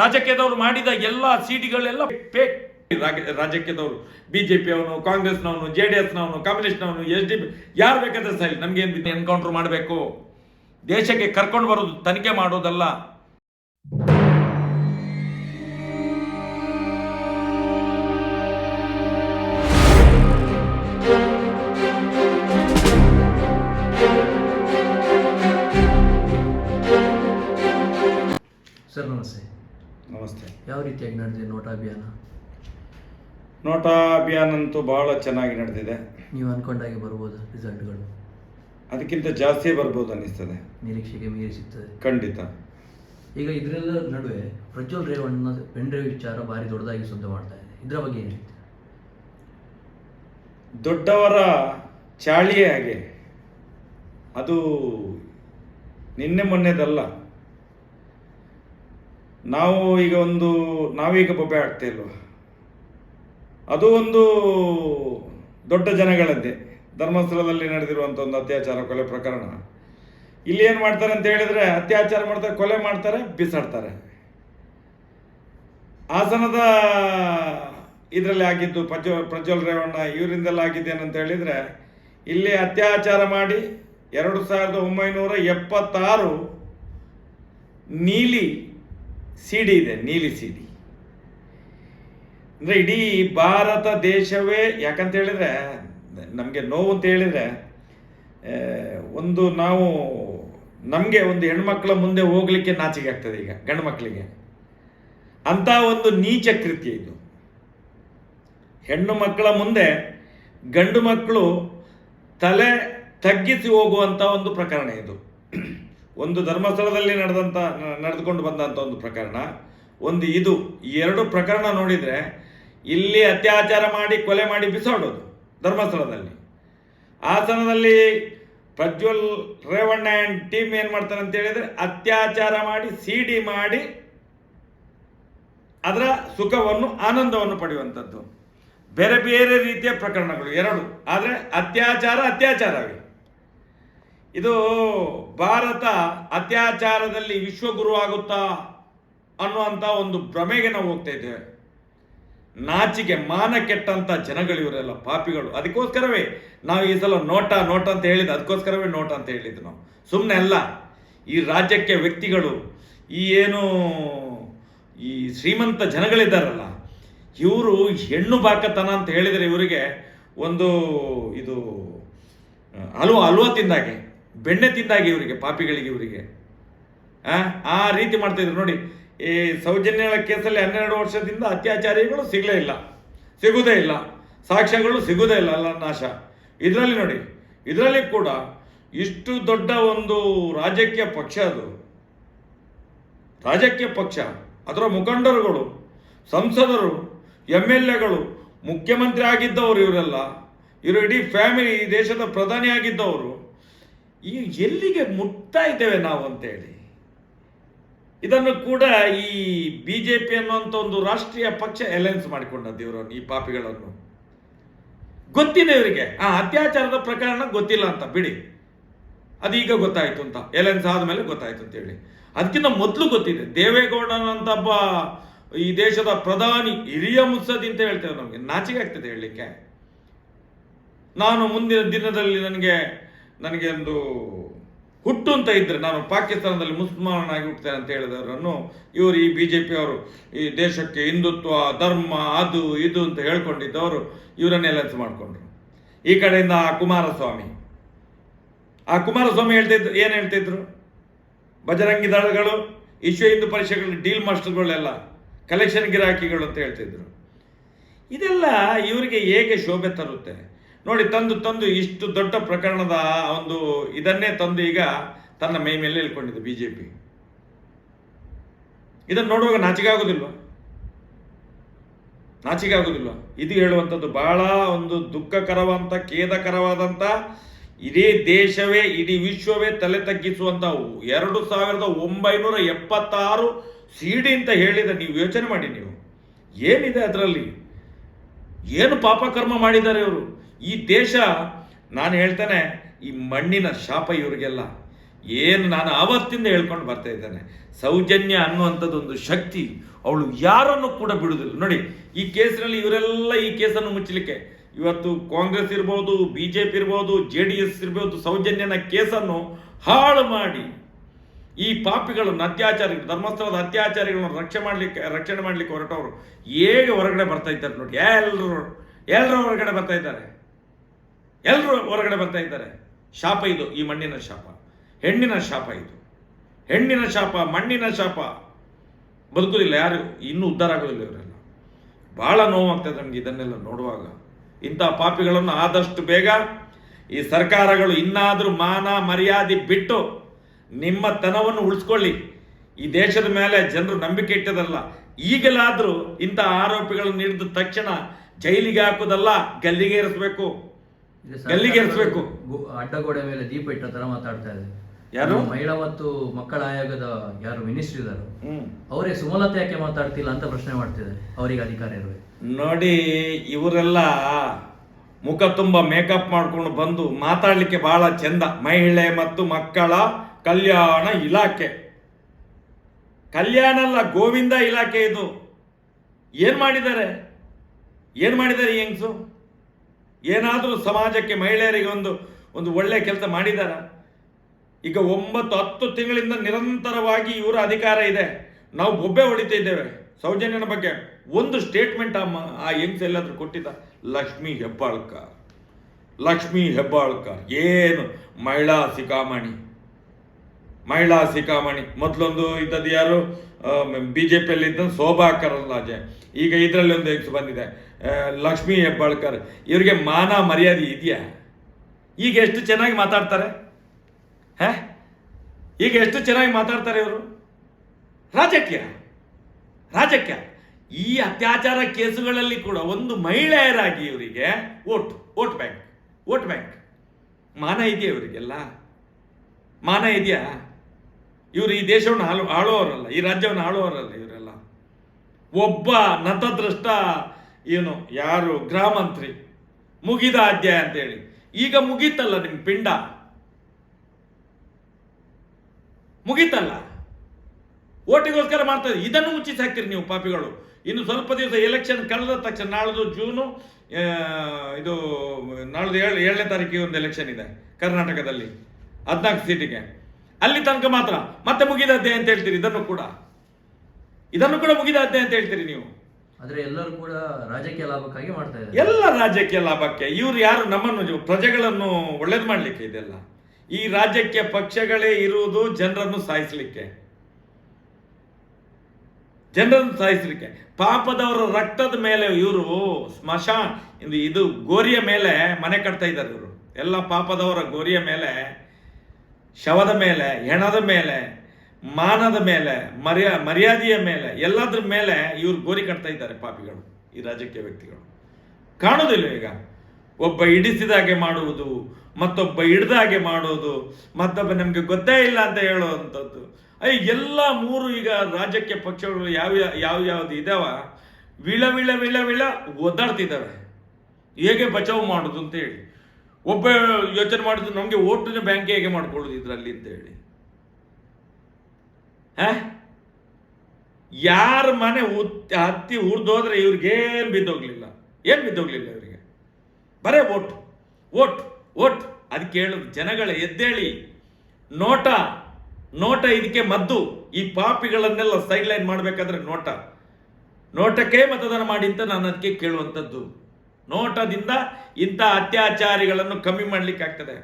ರಾಜಕೀಯದವರು ಮಾಡಿದ ಎಲ್ಲ ಸಿಡಿಗಳೆಲ್ಲ ಫೇಕ್ ರಾಜಕೀಯದವರು ಬಿಜೆಪಿಯವನು ಕಾಂಗ್ರೆಸ್ನವನು ಜೆ ಡಿ ಎಸ್ನವನು ಕಮ್ಯುನಿಸ್ಟ್ನವನು ಎಸ್ ಡಿ ಯಾರು ಬೇಕಾದ್ರೆ ಸರಿ ನಮ್ಗೆ ಏನು ಎನ್ಕೌಂಟರ್ ಮಾಡಬೇಕು. ದೇಶಕ್ಕೆ ಕರ್ಕೊಂಡು ಬರೋದು ತನಿಖೆ ಮಾಡೋದಲ್ಲ. ಸರ್ ನಮಸ್ತೆ. ಯಾವ ರೀತಿಯಾಗಿ ನಡೆದಿದೆ ನೋಟಾ ಅಭಿಯಾನ? ನೋಟಾ ಅಭಿಯಾನ ಅಂತೂ ಬಹಳ ಚೆನ್ನಾಗಿ ನಡೆದಿದೆ. ನೀವು ಅನ್ಕೊಂಡಾಗೆ ಬರ್ಬೋದು ರಿಸಲ್ಟ್ಗಳು? ಅದಕ್ಕಿಂತ ಜಾಸ್ತಿ ಬರ್ಬೋದು ಅನ್ನಿಸ್ತದೆ. ನಿರೀಕ್ಷೆಗೆ ಮೀರಿ ಸಿಗ್ತದೆ. ಖಂಡಿತ. ಈಗ ಇದರೆಲ್ಲ ನಡುವೆ ಪ್ರಜ್ವಲ್ ರೇವಣ್ಣ ಪೆನ್ ಡ್ರೈವ್ ವಿಚಾರ ಭಾರಿ ದೊಡ್ಡದಾಗಿ ಸುದ್ದಿ ಮಾಡ್ತಾ ಇದೆ. ಇದರ ಬಗ್ಗೆ ಏನು ದೊಡ್ಡವರ ಚಾಳಿಯೇ ಹಾಗೆ. ಅದು ನಿನ್ನೆ ಮೊನ್ನೆದಲ್ಲ. ನಾವು ಈಗ ಒಂದು ನಾವೀಗ ಬೊಬ್ಬೆ ಆಗ್ತಾ ಇಲ್ವ? ಅದು ಒಂದು ದೊಡ್ಡ ಜನಗಳದ್ದೇ. ಧರ್ಮಸ್ಥಳದಲ್ಲಿ ನಡೆದಿರುವಂಥ ಒಂದು ಅತ್ಯಾಚಾರ ಕೊಲೆ ಪ್ರಕರಣ. ಇಲ್ಲಿ ಏನು ಮಾಡ್ತಾರೆ ಅಂತ ಹೇಳಿದ್ರೆ, ಅತ್ಯಾಚಾರ ಮಾಡ್ತಾರೆ ಕೊಲೆ ಮಾಡ್ತಾರೆ, ಬಿಸಾಡ್ತಾರೆ. ಹಾಸನದ ಇದರಲ್ಲಿ ಆಗಿದ್ದು ಪ್ರಜ್ವ ಪ್ರಜ್ವಲ್ ರೇವಣ್ಣ ಇವರಿಂದೆಲ್ಲ ಆಗಿದ್ದೇನಂತ ಹೇಳಿದರೆ, ಇಲ್ಲಿ ಅತ್ಯಾಚಾರ ಮಾಡಿ ಎರಡು ಸಾವಿರದ ಒಂಬೈನೂರ ಎಪ್ಪತ್ತಾರು ನೀಲಿ ಸಿ ಡಿ ಇದೆ, ನೀಲಿ ಸಿ ಡಿ ಅಂದರೆ ಇಡೀ ಭಾರತ ದೇಶವೇ, ಯಾಕಂತ ಹೇಳಿದ್ರೆ, ನಮಗೆ ನೋವು ಅಂತ ಹೇಳಿದ್ರೆ ಒಂದು ನಾವು ನಮಗೆ ಒಂದು ಹೆಣ್ಮಕ್ಳ ಮುಂದೆ ಹೋಗ್ಲಿಕ್ಕೆ ನಾಚಿಕೆ ಆಗ್ತದೆ ಈಗ, ಗಂಡು ಮಕ್ಕಳಿಗೆ ಅಂತ ಒಂದು ನೀಚ ಕೃತ್ಯ ಇದು. ಹೆಣ್ಣು ಮಕ್ಕಳ ಮುಂದೆ ಗಂಡು ಮಕ್ಕಳು ತಲೆ ತಗ್ಗಿಸಿ ಹೋಗುವಂಥ ಒಂದು ಪ್ರಕರಣ ಇದು. ಒಂದು ಧರ್ಮಸ್ಥಳದಲ್ಲಿ ನಡೆದಂಥ ನಡೆದುಕೊಂಡು ಬಂದಂಥ ಒಂದು ಪ್ರಕರಣ. ಒಂದು ಇದು ಎರಡು ಪ್ರಕರಣ ನೋಡಿದರೆ ಇಲ್ಲಿ ಅತ್ಯಾಚಾರ ಮಾಡಿ, ಕೊಲೆ ಮಾಡಿ ಬಿಸಾಡೋದು ಧರ್ಮಸ್ಥಳದಲ್ಲಿ. ಹಾಸನದಲ್ಲಿ ಪ್ರಜ್ವಲ್ ರೇವಣ್ಣ ಆ್ಯಂಡ್ ಟೀಮ್ ಏನು ಮಾಡ್ತಾರೆ ಅಂತ ಹೇಳಿದರೆ ಅತ್ಯಾಚಾರ ಮಾಡಿ, ಸಿಡಿ ಮಾಡಿ ಅದರ ಸುಖವನ್ನು, ಆನಂದವನ್ನು ಪಡೆಯುವಂಥದ್ದು. ಬೇರೆ ಬೇರೆ ರೀತಿಯ ಪ್ರಕರಣಗಳು ಎರಡು. ಆದರೆ ಅತ್ಯಾಚಾರ ಅತ್ಯಾಚಾರವೇ. ಇದು ಭಾರತ ಅತ್ಯಾಚಾರದಲ್ಲಿ ವಿಶ್ವಗುರು ಆಗುತ್ತಾ ಅನ್ನುವಂಥ ಒಂದು ಭ್ರಮೆಗೆ ನಾವು ಹೋಗ್ತಾ ಇದ್ದೇವೆ. ನಾಚಿಕೆ, ಮಾನ ಕೆಟ್ಟಂತ ಜನಗಳು ಇವರೆಲ್ಲ ಪಾಪಿಗಳು. ಅದಕ್ಕೋಸ್ಕರವೇ ನಾವು ಈ ಸಲ ನೋಟ ನೋಟ ಅಂತ ಹೇಳಿದ ಅದಕ್ಕೋಸ್ಕರವೇ ನೋಟ ಅಂತ ಹೇಳಿದ್ದು ನಾವು. ಸುಮ್ಮನೆ ಅಲ್ಲ, ಈ ರಾಜ್ಯಕ್ಕೆ ವ್ಯಕ್ತಿಗಳು, ಈ ಏನು, ಈ ಶ್ರೀಮಂತ ಜನಗಳಿದ್ದಾರಲ್ಲ, ಇವರು ಹೆಣ್ಣು ಬಾಕತನ ಅಂತ ಹೇಳಿದರೆ ಇವರಿಗೆ ಒಂದು ಇದು ಹಲವು ಹಲ್ವ ತಿಂದಾಗೆ. ಬೆಣ್ಣೆ ತಿಂದಾಗಿ ಇವರಿಗೆ, ಪಾಪಿಗಳಿಗೆ ಇವರಿಗೆ. ಆ ರೀತಿ ಮಾಡ್ತಾ ಇದ್ರು. ನೋಡಿ, ಈ ಸೌಜನ್ಯಗಳ ಕೇಸಲ್ಲಿ ಹನ್ನೆರಡು ವರ್ಷದಿಂದ ಅತ್ಯಾಚಾರಿಗಳು ಸಿಗಲೇ ಇಲ್ಲ. ಸಿಗುವುದೇ ಇಲ್ಲ. ಸಾಕ್ಷ್ಯಗಳು ಸಿಗುವುದೇ ಇಲ್ಲ, ಅಲ್ಲ, ನಾಶ. ಇದರಲ್ಲಿ ನೋಡಿ, ಇದರಲ್ಲಿ ಕೂಡ ಇಷ್ಟು ದೊಡ್ಡ ಒಂದು ರಾಜಕೀಯ ಪಕ್ಷ ಅದು. ರಾಜಕೀಯ ಪಕ್ಷ. ಅದರ ಮುಖಂಡರುಗಳು, ಸಂಸದರು ಎಂ ಎಲ್ ಎಗಳು, ಮುಖ್ಯಮಂತ್ರಿ ಆಗಿದ್ದವರು ಇವರೆಲ್ಲ, ಇವರು ಇಡೀ ಫ್ಯಾಮಿಲಿ ದೇಶದ ಪ್ರಧಾನಿ ಆಗಿದ್ದವರು ಈ ಎಲ್ಲಿಗೆ ಮುಟ್ತಾ ಇದ್ದೇವೆ ನಾವು ಅಂತೇಳಿ. ಇದನ್ನು ಕೂಡ ಈ ಬಿ ಜೆ ಪಿ ಅನ್ನುವಂಥ ಒಂದು ರಾಷ್ಟ್ರೀಯ ಪಕ್ಷ ಅಲಯನ್ಸ್ ಮಾಡಿಕೊಂಡದ್ದು ಇವರನ್ನು ಈ ಪಾಪಿಗಳನ್ನು. ಗೊತ್ತಿದೆ ಇವರಿಗೆ. ಆ ಅತ್ಯಾಚಾರದ ಪ್ರಕರಣ ಗೊತ್ತಿಲ್ಲ ಅಂತ, ಬಿಡಿ. ಅದೀಗ ಗೊತ್ತಾಯ್ತು ಅಂತ ಎಲೆನ್ಸ್ ಆದಮೇಲೆ ಗೊತ್ತಾಯ್ತು ಅಂತ ಹೇಳಿ. ಅದಕ್ಕಿಂತ ಮೊದಲು ಗೊತ್ತಿದೆ. ದೇವೇಗೌಡನಂತ ಒಬ್ಬ ಈ ದೇಶದ ಪ್ರಧಾನಿ, ಹಿರಿಯ ಮುತ್ಸದಿ ಅಂತ ಹೇಳ್ತೇವೆ ನಮಗೆ. ನಾಚಿಕೆ ಆಗ್ತದೆ ಹೇಳಲಿಕ್ಕೆ. ನಾನು ಮುಂದಿನ ದಿನದಲ್ಲಿ ನನಗೆ ನನಗೆ ಒಂದು ಹುಟ್ಟು ಅಂತ ಇದ್ದರೆ ನಾನು ಪಾಕಿಸ್ತಾನದಲ್ಲಿ ಮುಸಲ್ಮಾನನಾಗಿ ಹುಟ್ಟುತ್ತೇನೆ ಅಂತ ಹೇಳಿದವರನ್ನು ಇವರು ಈ ಬಿ ಜೆ ಪಿಯವರು ಈ ದೇಶಕ್ಕೆ ಹಿಂದುತ್ವ, ಧರ್ಮ, ಅದು, ಇದು ಅಂತ ಹೇಳ್ಕೊಂಡಿದ್ದವರು ಇವರನ್ನೇ ಎಲೆನ್ಸ್ ಮಾಡಿಕೊಂಡ್ರು. ಈ ಕಡೆಯಿಂದ ಆ ಕುಮಾರಸ್ವಾಮಿ. ಆ ಕುಮಾರಸ್ವಾಮಿ ಹೇಳ್ತಿದ್ರು ಏನು ಹೇಳ್ತಿದ್ರು ಬಜರಂಗಿ ದಳಗಳು, ವಿಶ್ವ ಹಿಂದೂ ಪರಿಷತ್ಗಳ ಡೀಲ್ ಮಾಸ್ಟರ್ಗಳೆಲ್ಲ, ಕಲೆಕ್ಷನ್ ಗಿರಾಕಿಗಳು ಅಂತ ಹೇಳ್ತಿದ್ರು ಇದೆಲ್ಲ ಇವರಿಗೆ ಹೇಗೆ ಶೋಭೆ ತರುತ್ತೆ? ನೋಡಿ, ತಂದು ತಂದು ಇಷ್ಟು ದೊಡ್ಡ ಪ್ರಕರಣದ ಒಂದು ಇದನ್ನೇ ತಂದು ಈಗ ತನ್ನ ಮೈ ಮೇಲೆ ಇಳ್ಕೊಂಡಿದೆ ಬಿ ಜೆ ಪಿ ಇದನ್ನು ನೋಡುವಾಗ ನಾಚಿಕೆ ಆಗೋದಿಲ್ವ ನಾಚಿಕೆ ಆಗೋದಿಲ್ಲ ಇದು ಹೇಳುವಂಥದ್ದು ಬಹಳ ಒಂದು ದುಃಖಕರವಂತ ಖೇದಕರವಾದಂಥ, ಇಡೀ ದೇಶವೇ, ಇಡೀ ವಿಶ್ವವೇ ತಲೆ ತಗ್ಗಿಸುವಂಥ ಎರಡು ಸಾವಿರದ ಒಂಬೈನೂರ ಎಪ್ಪತ್ತಾರು ಸಿಡಿ ಅಂತ ಹೇಳಿದ ನೀವು ಯೋಚನೆ ಮಾಡಿ ನೀವು. ಏನಿದೆ ಅದರಲ್ಲಿ? ಏನು ಪಾಪಕರ್ಮ ಮಾಡಿದ್ದಾರೆ ಇವರು? ಈ ದೇಶ, ನಾನು ಹೇಳ್ತೇನೆ, ಈ ಮಣ್ಣಿನ ಶಾಪ ಇವರಿಗೆಲ್ಲ. ಏನು ನಾನು ಆವತ್ತಿಂದ ಹೇಳ್ಕೊಂಡು ಬರ್ತಾ ಇದ್ದೇನೆ. ಸೌಜನ್ಯ ಅನ್ನುವಂಥದ್ದು ಒಂದು ಶಕ್ತಿ ಅವಳು ಯಾರನ್ನು ಕೂಡ ಬಿಡುವುದಿಲ್ಲ. ನೋಡಿ, ಈ ಕೇಸಿನಲ್ಲಿ ಇವರೆಲ್ಲ ಈ ಕೇಸನ್ನು ಮುಚ್ಚಲಿಕ್ಕೆ ಇವತ್ತು ಕಾಂಗ್ರೆಸ್ ಇರ್ಬೋದು ಬಿ ಜೆ ಪಿ ಇರ್ಬೋದು, ಜೆ ಡಿ ಎಸ್ ಇರ್ಬೋದು, ಸೌಜನ್ಯನ ಕೇಸನ್ನು ಹಾಳು ಮಾಡಿ ಈ ಪಾಪಿಗಳನ್ನು, ಅತ್ಯಾಚಾರಿಗಳು, ಧರ್ಮಸ್ಥಳದ ಅತ್ಯಾಚಾರಿಗಳನ್ನು ರಕ್ಷಣೆ ಮಾಡಲಿಕ್ಕೆ ರಕ್ಷಣೆ ಮಾಡಲಿಕ್ಕೆ ಹೊರಟವರು ಹೇಗೆ ಹೊರಗಡೆ ಬರ್ತಾ ಇದ್ದಾರೆ ನೋಡಿ. ಎಲ್ಲರೂ ಎಲ್ಲರೂ ಹೊರಗಡೆ ಬರ್ತಾ ಇದ್ದಾರೆ. ಎಲ್ಲರೂ ಹೊರಗಡೆ ಬರ್ತಾ ಇದ್ದಾರೆ. ಶಾಪ ಇದು, ಈ ಮಣ್ಣಿನ ಶಾಪ. ಹೆಣ್ಣಿನ ಶಾಪ ಇದು. ಹೆಣ್ಣಿನ ಶಾಪ, ಮಣ್ಣಿನ ಶಾಪ. ಬದುಕುದಿಲ್ಲ ಯಾರು, ಇನ್ನೂ ಉದ್ಧಾರ ಆಗೋದಿಲ್ಲ ಇವರೆಲ್ಲ. ಭಾಳ ನೋವಾಗ್ತದೆ ನಮ್ಗೆ ಇದನ್ನೆಲ್ಲ ನೋಡುವಾಗ. ಇಂಥ ಪಾಪಿಗಳನ್ನು ಆದಷ್ಟು ಬೇಗ ಈ ಸರ್ಕಾರಗಳು ಇನ್ನಾದರೂ ಮಾನ ಮರ್ಯಾದೆ ಬಿಟ್ಟು ನಿಮ್ಮ ತನವನ್ನು ಉಳಿಸ್ಕೊಳ್ಳಿ. ಈ ದೇಶದ ಮೇಲೆ ಜನರು ನಂಬಿಕೆ ಇಟ್ಟದಲ್ಲ, ಈಗಲಾದರೂ ಇಂಥ ಆರೋಪಿಗಳನ್ನು ಹಿಡಿದ ತಕ್ಷಣ ಜೈಲಿಗೆ ಹಾಕೋದಲ್ಲ ಗಲ್ಲಿಗೆ ಏರಿಸ್ಬೇಕು ಇದು ಗಲ್ಲಿಗೆ ಏರಿಸ್ಬೇಕು. ಅಡ್ಡಗೋಡೆ ಮೇಲೆ ದೀಪ ಇಟ್ಟ ತರ ಮಾತಾಡ್ತಾ ಇದೆ. ಯಾರು? ಮಹಿಳಾ ಮತ್ತು ಮಕ್ಕಳ ಆಯೋಗದ ಯಾರು ಮಿನಿಸ್ಟರ್ ಇದ್ದಾರೆ ಅವರೇ ಸುಮಲತೆ ಯಾಕೆ ಮಾತಾಡ್ತಿಲ್ಲ ಅಂತ ಪ್ರಶ್ನೆ ಮಾಡ್ತಿದ್ದಾರೆ. ಅವರಿಗೆ ಅಧಿಕಾರ ಇರುವೆ ನೋಡಿ ಇವರೆಲ್ಲ ಮುಖ ತುಂಬ ಮೇಕಪ್ ಮಾಡ್ಕೊಂಡು ಬಂದು ಮಾತಾಡಲಿಕ್ಕೆ ಬಹಳ ಚಂದ. ಮಹಿಳೆ ಮತ್ತು ಮಕ್ಕಳ ಕಲ್ಯಾಣ ಇಲಾಖೆ. ಕಲ್ಯಾಣ ಅಲ್ಲ ಗೋವಿಂದ ಇಲಾಖೆ ಇದು. ಏನು ಮಾಡಿದ್ದಾರೆ? ಏನು ಮಾಡಿದ್ದಾರೆ ಹೆಂಗಸು? ಏನಾದರೂ ಸಮಾಜಕ್ಕೆ ಮಹಿಳೆಯರಿಗೆ ಒಂದು ಒಂದು ಒಳ್ಳೆ ಕೆಲಸ ಮಾಡಿದಾರ? ಈಗ ಒಂಬತ್ತು, ಹತ್ತು ತಿಂಗಳಿಂದ ನಿರಂತರವಾಗಿ ಇವರ ಅಧಿಕಾರ ಇದೆ. ನಾವು ಬೊಬ್ಬೆ ಹೊಡಿತಾ ಇದ್ದೇವೆ. ಸೌಜನ್ಯನ ಬಗ್ಗೆ ಒಂದು ಸ್ಟೇಟ್ಮೆಂಟ್ ಅಮ್ಮ ಆ ಹೆಂಗ್ಸ್ ಎಲ್ಲಾದರೂ ಕೊಟ್ಟಿದ್ದ? ಲಕ್ಷ್ಮಿ ಹೆಬ್ಬಾಳ್ಕರ್. ಲಕ್ಷ್ಮಿ ಹೆಬ್ಬಾಳ್ಕರ್. ಏನು ಮಹಿಳಾ ಸಿಕಾಮಣಿ ಮಹಿಳಾ ಸಿಕಾಮಣಿ ಮೊದಲೊಂದು ಇದ್ದದ್ದು ಯಾರು? ಬಿ ಜೆ ಪಿಯಲ್ಲಿ ಇದ್ದ ಶೋಭಾ ಕರಂದ್ಲಾಜೆ ಈಗ ಇದರಲ್ಲಿ ಒಂದು ಹೆಚ್ಚು ಬಂದಿದೆ. ಲಕ್ಷ್ಮೀ ಹೆಬ್ಬಾಳ್ಕರ್. ಇವರಿಗೆ ಮಾನ ಮರ್ಯಾದೆ ಇದೆಯಾ? ಈಗ ಎಷ್ಟು ಚೆನ್ನಾಗಿ ಮಾತಾಡ್ತಾರೆ? ಹೇ? ಈಗ ಎಷ್ಟು ಚೆನ್ನಾಗಿ ಮಾತಾಡ್ತಾರೆ ಇವರು? ರಾಜಕೀಯ? ರಾಜಕೀಯ? ಈ ಅತ್ಯಾಚಾರ ಕೇಸುಗಳಲ್ಲಿ ಕೂಡ ಒಂದು ಮಹಿಳೆಯರಾಗಿ ಇವರಿಗೆ vote vote bank vote bank. ಮಾನ ಇದೆಯಾ ಇವರಿಗೆಲ್ಲ? ಮಾನ ಇದೆಯಾ? ಇವರು ಈ ದೇಶವನ್ನು ಹಾಳು ಆಳುವವರಲ್ಲ, ಈ ರಾಜ್ಯವನ್ನು ಆಳುವವರಲ್ಲ ಇವರೆಲ್ಲ. ಒಬ್ಬ ನತದೃಷ್ಟ ಏನು, ಯಾರು ಗ್ರಾಮಂತ್ರಿ ಮುಗಿದ ಅಧ್ಯಾಯ ಅಂತೇಳಿ. ಈಗ ಮುಗೀತಲ್ಲ ನಿಮ್ಮ ಪಿಂಡ? ಮುಗೀತಲ್ಲ? ಓಟಿಗೋಸ್ಕರ ಮಾಡ್ತಾರೆ ಇದನ್ನು ಮುಚ್ಚಿಸಿ ಹಾಕ್ತೀರಿ ನೀವು ಪಾಪಿಗಳು. ಇನ್ನು ಸ್ವಲ್ಪ ದಿವಸ ಎಲೆಕ್ಷನ್ ಕಳೆದ ತಕ್ಷಣ, ನಾಳ್ದು ಜೂನು ಇದು, ನಾಳ್ದು ಏಳು ಏಳನೇ ತಾರೀಕಿಗೆ ಒಂದು ಎಲೆಕ್ಷನ್ ಇದೆ ಕರ್ನಾಟಕದಲ್ಲಿ, ಹದಿನಾಲ್ಕು ಸೀಟಿಗೆ ಅಲ್ಲಿ ತನಕ ಮಾತ್ರ. ಮತ್ತೆ ಮುಗಿದದ್ದೆ ಅಂತ ಹೇಳ್ತೀರಿ ಇದನ್ನು ಕೂಡ. ಇದನ್ನು ಕೂಡ ಮುಗಿದದ್ದೆ ಅಂತ ಹೇಳ್ತೀರಿ ನೀವು. ಆದ್ರೆ ಎಲ್ಲರೂ ಕೂಡ ರಾಜಕೀಯ ಲಾಭಕ್ಕಾಗಿ ಮಾಡ್ತಾ ಇದ್ದಾರೆ. ಎಲ್ಲ ರಾಜಕೀಯ ಲಾಭಕ್ಕೆ. ಇವ್ರು ಯಾರು? ನಮ್ಮನ್ನು ಪ್ರಜೆಗಳನ್ನು ಒಳ್ಳೇದು ಮಾಡ್ಲಿಕ್ಕೆ ಇದೆಲ್ಲ. ಈ ರಾಜ್ಯಕ್ಕೆ ಪಕ್ಷಗಳೇ ಇರುವುದು ಜನರನ್ನು ಸಾಯಿಸಲಿಕ್ಕೆ. ಜನರನ್ನು ಸಾಯಿಸಲಿಕ್ಕೆ. ಪಾಪದವರ ರಕ್ತದ ಮೇಲೆ ಇವರು ಸ್ಮಶಾನ್ ಇದು ಇದು ಗೋರಿಯ ಮೇಲೆ ಮನೆ ಕಟ್ತಾ ಇದ್ದಾರೆ ಇವರು. ಎಲ್ಲ ಪಾಪದವರ ಗೋರಿಯ ಮೇಲೆ ಶವದ ಮೇಲೆ, ಹೆಣದ ಮೇಲೆ, ಮಾನದ ಮೇಲೆ, ಮರ್ಯಾ, ಮರ್ಯಾದೆಯ ಮೇಲೆ, ಎಲ್ಲದ್ರ ಮೇಲೆ ಇವರು ಗೋರಿ ಕಟ್ತಾ ಇದ್ದಾರೆ ಪಾಪಿಗಳು, ಈ ರಾಜಕೀಯ ವ್ಯಕ್ತಿಗಳು. ಕಾಣೋದಿಲ್ಲ ಈಗ. ಒಬ್ಬ ಹಿಡಿಸಿದ ಹಾಗೆ ಮಾಡುವುದು, ಮತ್ತೊಬ್ಬ ಹಿಡ್ದಾಗೆ ಹಾಗೆ ಮಾಡುವುದು, ಮತ್ತೊಬ್ಬ ನಮಗೆ ಗೊತ್ತೇ ಇಲ್ಲ ಅಂತ ಹೇಳುವಂಥದ್ದು. ಅಯ್ಯ ಎಲ್ಲ ಮೂರು ಈಗ ರಾಜಕೀಯ ಪಕ್ಷಗಳು ಯಾವ ಯಾವ, ಯಾವ್ದು ಇದಾವ? ವಿಳ ವಿಳ ವಿಳ ವಿಳ ಒದ್ದಾಡ್ತಿದ್ದಾವೆ ಹೇಗೆ ಬಚಾವ್ ಮಾಡೋದು ಅಂತ ಹೇಳಿ. ಒಬ್ಬ ಯೋಚನೆ ಮಾಡಿದ್ರು, ನಮಗೆ ಓಟಿನ ಬ್ಯಾಂಕ್ ಹೇಗೆ ಮಾಡ್ಕೊಳ್ಳೋದು ಇದರಲ್ಲಿ ಅಂತ ಹೇಳಿ. ಹ? ಯಾರ ಮನೆ ಉತ್ತಿ ಹತ್ತಿ ಉರ್ದೋದ್ರೆ ಇವ್ರಿಗೇನು ಬಿದ್ದೋಗ್ಲಿಲ್ಲ. ಏನು ಬಿದ್ದೋಗ್ಲಿಲ್ಲ ಇವರಿಗೆ? ಬರೇ ಓಟ್ ಓಟ್ ಓಟ್. ಅದಕ್ಕೆ ಹೇಳೋದು, ಜನಗಳ, ಎದ್ದೇಳಿ. ನೋಟ ನೋಟ ಇದಕ್ಕೆ ಮದ್ದು. ಈ ಪಾಪಿಗಳನ್ನೆಲ್ಲ ಸೈಡ್ಲೈನ್ ಮಾಡಬೇಕಾದ್ರೆ ನೋಟ. ನೋಟಕ್ಕೆ ಮತದಾನ ಮಾಡಿ ಅಂತ ನಾನು ಅದಕ್ಕೆ ಕೇಳುವಂಥದ್ದು. ನೋಟದಿಂದ ಇಂಥ ಅತ್ಯಾಚಾರಿಗಳನ್ನು ಕಮ್ಮಿ ಮಾಡಲಿಕ್ಕೆ ಆಗ್ತದೆ.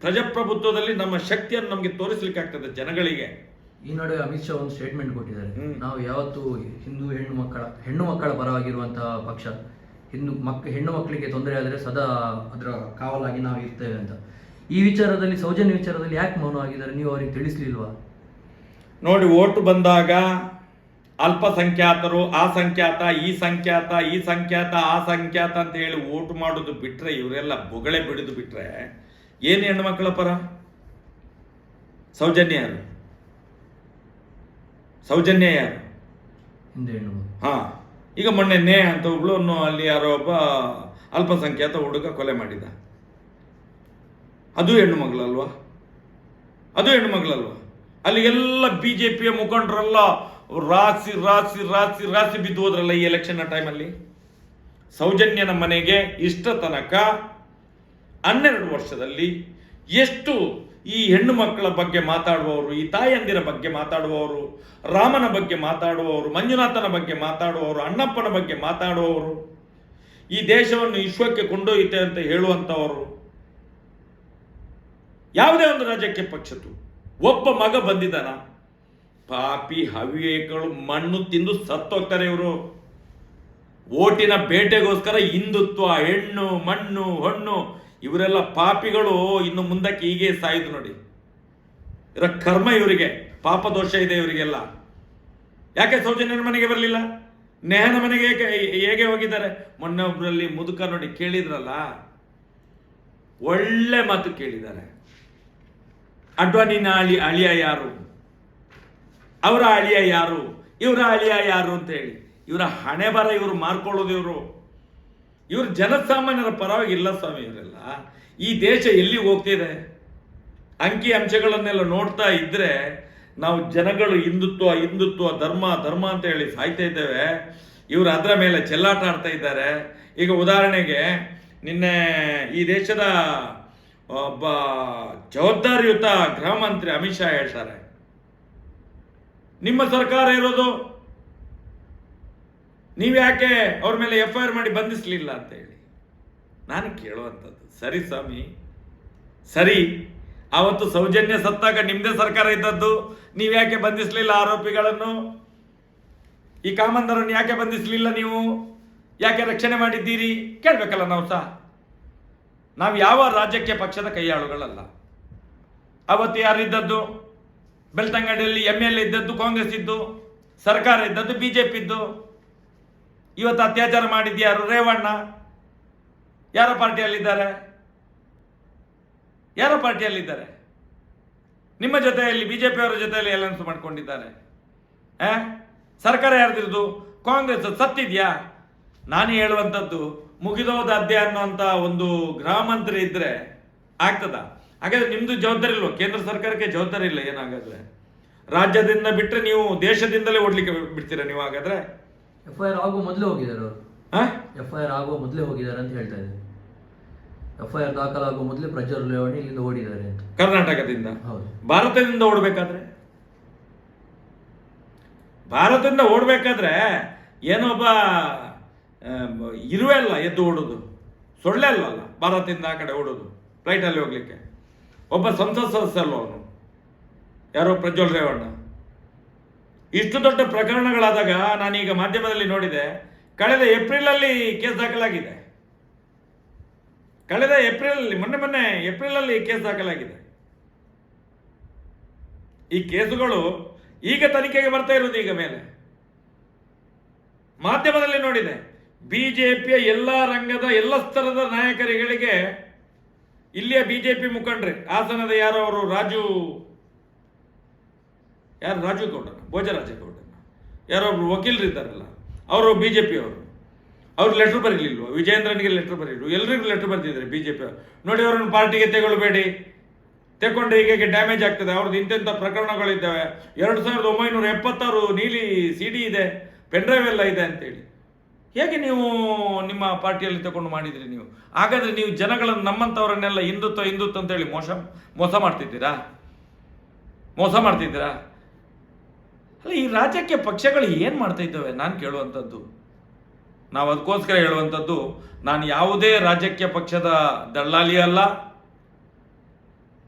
ಪ್ರಜಾಪ್ರಭುತ್ವದಲ್ಲಿ ನಮ್ಮ ಶಕ್ತಿಯನ್ನು ನಮಗೆ ತೋರಿಸಲಿಕ್ಕೆ ಆಗ್ತದೆ ಜನಗಳಿಗೆ. ಈ ನಡುವೆ ಅಮಿತ್ ಶಾ ಒಂದು ಸ್ಟೇಟ್ಮೆಂಟ್ ಕೊಟ್ಟಿದ್ದಾರೆ. ನಾವು ಯಾವತ್ತು ಹಿಂದೂ ಹೆಣ್ಣು ಮಕ್ಕಳ ಹೆಣ್ಣು ಮಕ್ಕಳ ಪರವಾಗಿರುವಂತಹ ಪಕ್ಷ. ಹಿಂದೂ ಮಕ್ ಹೆಣ್ಣು ಮಕ್ಕಳಿಗೆ ತೊಂದರೆ ಆದರೆ ಸದಾ ಅದರ ಕಾವಲಾಗಿ ನಾವು ಇರ್ತೇವೆ ಅಂತ. ಈ ವಿಚಾರದಲ್ಲಿ ಸೌಜನ್ಯ ವಿಚಾರದಲ್ಲಿ ಯಾಕೆ ಮೌನವಾಗಿದ್ದಾರೆ? ನೀವು ಅವರಿಗೆ ತಿಳಿಸ್ಲಿಲ್ವಾ? ನೋಡಿ ಓಟು ಬಂದಾಗ ಅಲ್ಪಸಂಖ್ಯಾತರು ಆ ಸಂಖ್ಯಾತ ಈ ಸಂಖ್ಯಾತ ಈ ಸಂಖ್ಯಾತ ಆ ಸಂಖ್ಯಾತ ಅಂತ ಹೇಳಿ ಓಟು ಮಾಡೋದು ಬಿಟ್ಟರೆ ಇವರೆಲ್ಲ ಬೊಗಳೆ ಬಿಡಿದು ಬಿಟ್ಟರೆ ಏನು ಹೆಣ್ಮಕ್ಳ ಪರ? ಸೌಜನ್ಯ ಯಾರು? ಸೌಜನ್ಯ ಯಾರು? ಹೆಣ್ಣು. ಹಾ ಈಗ ಮೊನ್ನೆ ನೇ ಅಂತ ಒಬ್ಳು ಅಲ್ಲಿ ಯಾರೋ ಒಬ್ಬ ಅಲ್ಪಸಂಖ್ಯಾತ ಹುಡುಗ ಕೊಲೆ ಮಾಡಿದ. ಅದು ಹೆಣ್ಣು ಮಗಳಲ್ವಾ? ಅದು ಹೆಣ್ಮಗಳಲ್ವ ಅಲ್ಲಿ ಎಲ್ಲ ಬಿ ಜೆ ಪಿಯ ಮುಖಂಡರೆಲ್ಲ ರಾಸಿ ರಾಸಿ ರಾಸಿ ರಾಸಿ ಬಿದ್ದು ಹೋದ್ರಲ್ಲ ಈ ಎಲೆಕ್ಷನ್ ಟೈಮಲ್ಲಿ ಸೌಜನ್ಯನ ಮನೆಗೆ ಇಷ್ಟ ತನಕ ಹನ್ನೆರಡು ವರ್ಷದಲ್ಲಿ ಎಷ್ಟು ಈ ಹೆಣ್ಣು ಮಕ್ಕಳ ಬಗ್ಗೆ ಮಾತಾಡುವವರು, ಈ ತಾಯಂದಿರ ಬಗ್ಗೆ ಮಾತಾಡುವವರು, ರಾಮನ ಬಗ್ಗೆ ಮಾತಾಡುವವರು, ಮಂಜುನಾಥನ ಬಗ್ಗೆ ಮಾತಾಡುವವರು, ಅಣ್ಣಪ್ಪನ ಬಗ್ಗೆ ಮಾತಾಡುವವರು, ಈ ದೇಶವನ್ನು ವಿಶ್ವಕ್ಕೆ ಕೊಂಡೊಯ್ಯುತ್ತೆ ಅಂತ ಹೇಳುವಂಥವರು ಯಾವುದೇ ಒಂದು ರಾಜ್ಯಕ್ಕೆ ಪಕ್ಷದ್ದು, ಒಬ್ಬ ಮಗ ಬಂದಿದ್ದಾನ? ಪಾಪಿ ಹವ್ಯಕಗಳು ಮಣ್ಣು ತಿಂದು ಸತ್ತೋಗ್ತಾರೆ ಇವರು. ಓಟಿನ ಬೇಟೆಗೋಸ್ಕರ ಹಿಂದುತ್ವ, ಹೆಣ್ಣು, ಮಣ್ಣು, ಹಣ್ಣು, ಇವರೆಲ್ಲ ಪಾಪಿಗಳು ಇನ್ನು ಮುಂದಕ್ಕೆ ಹೀಗೆ ಸಾಯಿತು ನೋಡಿ. ಇರ ಕರ್ಮ ಇವರಿಗೆ, ಪಾಪ ದೋಷ ಇದೆ ಇವರಿಗೆಲ್ಲ. ಯಾಕೆ ಸೌಜನ್ಯನ ಮನೆಗೆ ಬರಲಿಲ್ಲ? ನೆಹನ ಮನೆಗೆ ಹೇಗೆ ಹೋಗಿದ್ದಾರೆ? ಮೊನ್ನೆ ಒಬ್ಬರಲ್ಲಿ ಮುದುಕ ನೋಡಿ ಕೇಳಿದ್ರಲ್ಲ? ಒಳ್ಳೆ ಮಾತು ಕೇಳಿದ್ದಾರೆ. ಅಡ್ವಾನಿನ ಅಳಿ ಅಳಿಯ ಯಾರು? ಅವರ ಅಳಿಯ ಯಾರು? ಇವರ ಅಳಿಯ ಯಾರು ಅಂತ ಹೇಳಿ ಇವರ ಹಣೆ ಬರ ಇವರು ಮಾರ್ಕೊಳ್ಳೋದು ಇವರು. ಇವರು ಜನಸಾಮಾನ್ಯರ ಪರವಾಗಿ ಇಲ್ಲ ಸ್ವಾಮಿ ಇವರೆಲ್ಲ. ಈ ದೇಶ ಎಲ್ಲಿ ಹೋಗ್ತಿದೆ? ಅಂಕಿ ಅಂಶಗಳನ್ನೆಲ್ಲ ನೋಡ್ತಾ ಇದ್ರೆ ನಾವು ಜನಗಳು ಹಿಂದುತ್ವ ಹಿಂದುತ್ವ, ಧರ್ಮ ಧರ್ಮ ಅಂತ ಹೇಳಿ ಸಾಯ್ತಾ ಇದ್ದೇವೆ. ಇವರು ಅದರ ಮೇಲೆ ಚೆಲ್ಲಾಟ ಆಡ್ತಾ ಇದ್ದಾರೆ. ಈಗ ಉದಾಹರಣೆಗೆ ನಿನ್ನೆ ಈ ದೇಶದ ಒಬ್ಬ ಜವಾಬ್ದಾರಿಯುತ ಗೃಹ ಮಂತ್ರಿ ಅಮಿತ್ ಶಾ ಹೇಳ್ತಾರೆ. ನಿಮ್ಮ ಸರ್ಕಾರ ಇರೋದು? ನೀವು ಯಾಕೆ ಅವ್ರ ಮೇಲೆ ಎಫ್ ಐ ಆರ್ ಮಾಡಿ ಬಂಧಿಸಲಿಲ್ಲ ಅಂತ ಹೇಳಿ? ನಾನು ಕೇಳುವಂಥದ್ದು, ಸರಿ ಸ್ವಾಮಿ. ಸರಿ ಆವತ್ತು ಸೌಜನ್ಯ ಸತ್ತಾಗ ನಿಮ್ಮದೇ ಸರ್ಕಾರ ಇದ್ದದ್ದು, ನೀವು ಯಾಕೆ ಬಂಧಿಸಲಿಲ್ಲ ಆರೋಪಿಗಳನ್ನು? ಈ ಕಾಮಂದರನ್ನು ಯಾಕೆ ಬಂಧಿಸಲಿಲ್ಲ ನೀವು? ಯಾಕೆ ರಕ್ಷಣೆ ಮಾಡಿದ್ದೀರಿ? ಕೇಳಬೇಕಲ್ಲ ನಾವು ಸಹ. ನಾವು ಯಾವ ರಾಜ್ಯಕ್ಕೆ ಪಕ್ಷದ ಕೈಯಾಳುಗಳಲ್ಲ. ಅವತ್ತು ಯಾರಿದ್ದದ್ದು? ಬೆಳ್ತಂಗಡಿಯಲ್ಲಿ ಎಂ ಎಲ್ ಎ ಇದ್ದದ್ದು, ಕಾಂಗ್ರೆಸ್ ಇದ್ದು, ಸರ್ಕಾರ ಇದ್ದದ್ದು ಬಿ ಜೆ ಪಿ ಇದ್ದು, ಇವತ್ತು ಅತ್ಯಾಚಾರ ಮಾಡಿದ್ಯಾರು ರೇವಣ್ಣ. ಯಾರ ಪಾರ್ಟಿಯಲ್ಲಿದ್ದಾರೆ? ಯಾರ ಪಾರ್ಟಿಯಲ್ಲಿದ್ದಾರೆ? ನಿಮ್ಮ ಜೊತೆಯಲ್ಲಿ ಬಿಜೆಪಿಯವರ ಜೊತೆಯಲ್ಲಿ ಅಲಯನ್ಸ್ ಮಾಡ್ಕೊಂಡಿದ್ದಾರೆ. ಆ? ಸರ್ಕಾರ ಯಾರ್ದಿರ್ದು? ಕಾಂಗ್ರೆಸ್ ಸತ್ತಿದ್ಯಾ? ನಾನು ಹೇಳುವಂಥದ್ದು, ಮುಗಿದೋದ ಅಧ್ಯಾಯ ಅನ್ನುವಂಥ ಒಂದು ಗೃಹ ಮಂತ್ರಿ ಇದ್ರೆ ಆಗ್ತದ? ಹಾಗಾದ್ರೆ ನಿಮ್ದು ಜವಾಬ್ದಾರಿ ಇಲ್ವಾ? ಕೇಂದ್ರ ಸರ್ಕಾರಕ್ಕೆ ಜವಾಬ್ದಾರಿ ಇಲ್ಲ ಏನಾಗಾದ್ರೆ? ರಾಜ್ಯದಿಂದ ಬಿಟ್ಟರೆ ನೀವು ದೇಶದಿಂದಲೇ ಓಡ್ಲಿಕ್ಕೆ ಬಿಡ್ತೀರಾ ನೀವು ಹಾಗಾದ್ರೆ? ಎಫ್ ಐ ಆರ್ ಆಗುವ ಮೊದಲೇ ಹೋಗಿದ್ದಾರೆ ಅವರು? ಎಫ್ ಐ ಆರ್ ಆಗುವ ಮೊದಲೇ ಹೋಗಿದ್ದಾರೆ ಅಂತ ಹೇಳ್ತಾ ಇದ್ದಾರೆ ಎಫ್ ಐ ಆರ್ ದಾಖಲಾಗುವ ಮೊದಲೇ ಪ್ರಜ್ವಲ್ ರೇವಣ್ಣ ಇಲ್ಲಿಂದ ಓಡಿದ್ದಾರೆ ಅಂತ. ಕರ್ನಾಟಕದಿಂದ? ಹೌದು. ಭಾರತದಿಂದ ಓಡಬೇಕಾದ್ರೆ? ಭಾರತದಿಂದ ಓಡಬೇಕಾದ್ರೆ ಏನೊಬ್ಬ ಇರುವೆ ಅಲ್ಲ ಎದ್ದು ಓಡೋದು. ಸೊಳ್ಳೆ ಅಲ್ವಲ್ಲ ಭಾರತದಿಂದ ಆ ಕಡೆ ಓಡೋದು. ಫ್ಲೈಟಲ್ಲಿ ಹೋಗ್ಲಿಕ್ಕೆ. ಒಬ್ಬ ಸಂಸತ್ ಸದಸ್ಯ ಅಲ್ವ ಅವನು. ಯಾರೋ ಪ್ರಜ್ವಲ್ ರೇವಣ್ಣ. ಇಷ್ಟು ದೊಡ್ಡ ಪ್ರಕರಣಗಳಾದಾಗ ನಾನೀಗ ಮಾಧ್ಯಮದಲ್ಲಿ ನೋಡಿದೆ, ಕಳೆದ ಏಪ್ರಿಲಲ್ಲಿ ಕೇಸ್ ದಾಖಲಾಗಿದೆ. ಕಳೆದ ಏಪ್ರಿಲ್ ಮೊನ್ನೆ ಮೊನ್ನೆ ಏಪ್ರಿಲಲ್ಲಿ ಕೇಸ್ ದಾಖಲಾಗಿದೆ. ಈ ಕೇಸುಗಳು ಈಗ ತನಿಖೆಗೆ ಬರ್ತಾ ಇರೋದು ಈಗ ಮೇಲೆ. ಮಾಧ್ಯಮದಲ್ಲಿ ನೋಡಿದೆ, ಬಿಜೆಪಿಯ ಎಲ್ಲ ರಂಗದ ಎಲ್ಲ ಸ್ತರದ ನಾಯಕರುಗಳಿಗೆ ಇಲ್ಲಿಯ ಬಿಜೆಪಿ ಮುಖಂಡ್ರೆ, ಹಾಸನದ ಯಾರೋ ಅವರು, ರಾಜು, ಯಾರು, ರಾಜು ಗೌಡನ ಭೋಜರಾಜ ಗೌಡನ ಯಾರೋ ಒಬ್ರು ವಕೀಲರು ಇದ್ದಾರಲ್ಲ, ಅವರು ಬಿಜೆಪಿ ಅವರು. ಅವ್ರು ಲೆಟರ್ ಬರೀಲಿಲ್ವ? ವಿಜಯೇಂದ್ರನಿಗೆ ಲೆಟರ್ ಬರೀಲು. ಎಲ್ರಿಗೂ ಲೆಟರ್ ಬರ್ತಿದ್ದಾರೆ ಬಿಜೆಪಿ ನೋಡಿ, ಅವರನ್ನು ಪಾರ್ಟಿಗೆ ತೆಗೊಳ್ಬೇಡಿ. ತಗೊಂಡ್ರೆ ಹೀಗೆ ಡ್ಯಾಮೇಜ್ ಆಗ್ತದೆ. ಅವ್ರದ್ದು ಇಂತೆಂಥ ಪ್ರಕರಣಗಳಿದ್ದಾವೆ. ಎರಡು ಸಾವಿರದ ಒಂಬೈನೂರ ಎಪ್ಪತ್ತಾರು ನೀಲಿ ಸಿ ಡಿ ಇದೆ. ಪೆನ್ಡ್ರೈವ್ ಎಲ್ಲ ಇದೆ ಅಂತೇಳಿ. ಹೇಗೆ ನೀವು ನಿಮ್ಮ ಪಾರ್ಟಿಯಲ್ಲಿ ತಗೊಂಡು ಮಾಡಿದ್ರಿ ನೀವು? ಹಾಗಾದ್ರೆ ನೀವು ಜನಗಳನ್ನು ನಮ್ಮಂಥವರನ್ನೆಲ್ಲ ಹಿಂದುತ್ವ ಹಿಂದುತ್ವ ಅಂತೇಳಿ ಮೋಸ ಮೋಸ ಮಾಡ್ತಿದ್ದೀರಾ? ಮೋಸ ಮಾಡ್ತಿದ್ದೀರಾ? ಅಲ್ಲ, ಈ ರಾಜ್ಯಕ್ಕೆ ಪಕ್ಷಗಳು ಏನು ಮಾಡ್ತಾ ಇದ್ದಾವೆ? ನಾನು ಕೇಳುವಂಥದ್ದು. ನಾವು ಅದಕ್ಕೋಸ್ಕರ ಹೇಳುವಂಥದ್ದು, ನಾನು ಯಾವುದೇ ರಾಜಕೀಯ ಪಕ್ಷದ ದಳ್ಳಾಲಿ ಅಲ್ಲ,